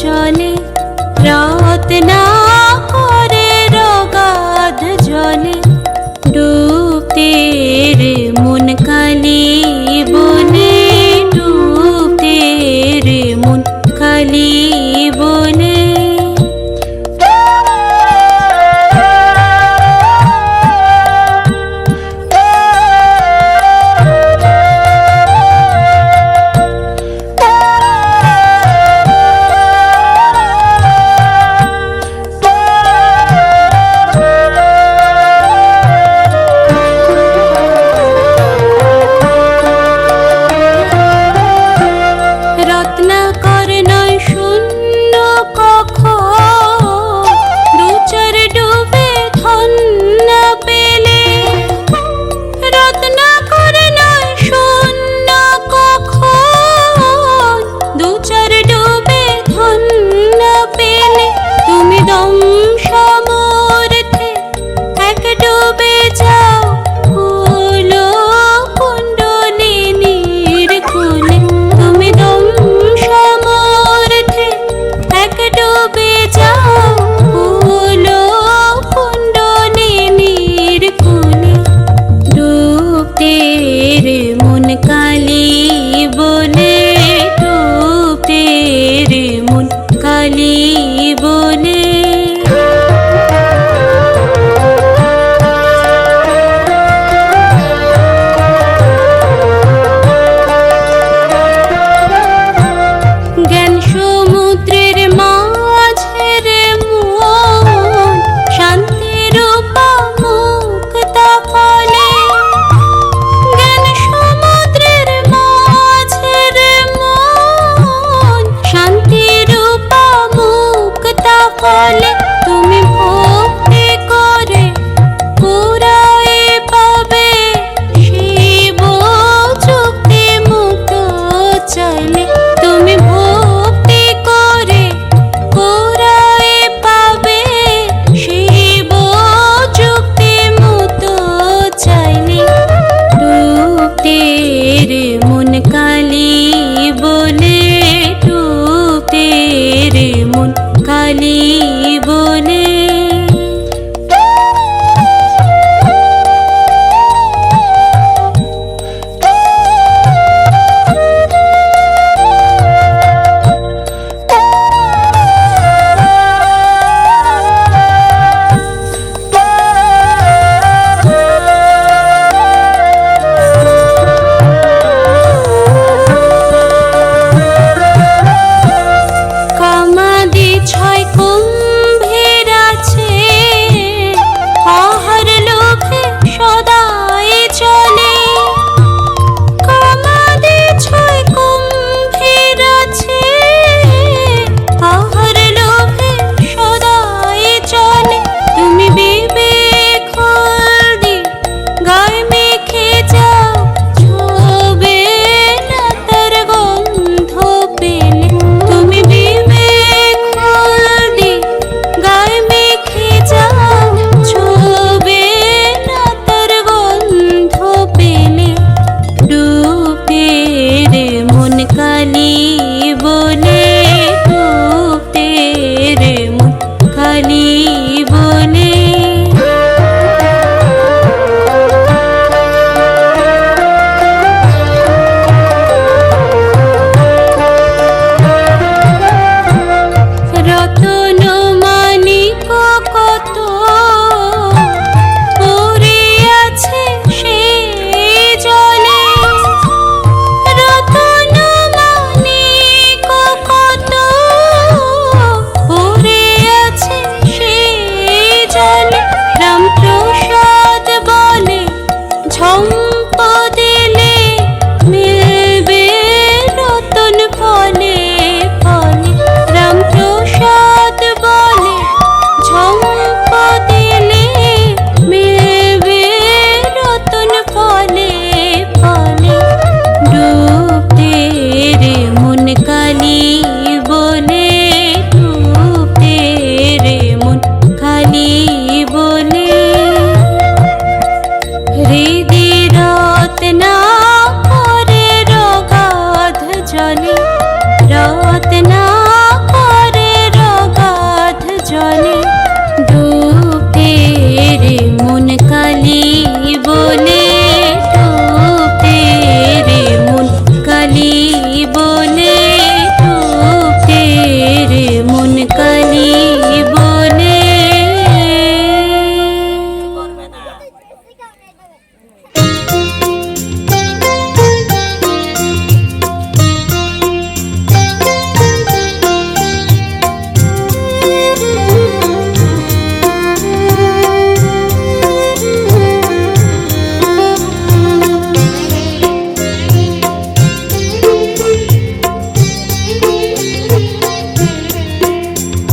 চলে রাত না করে রগাধ জলে ডুবতে রে মন কালী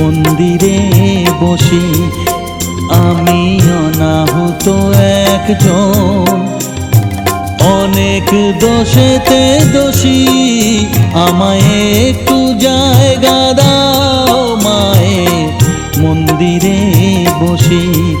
মন্দিরে বসি। আমি অনাহত একজন। অনেক দোষেতে দোষী। আমায় একটু জায়গা দাও, মায়ে। মন্দিরে বসি।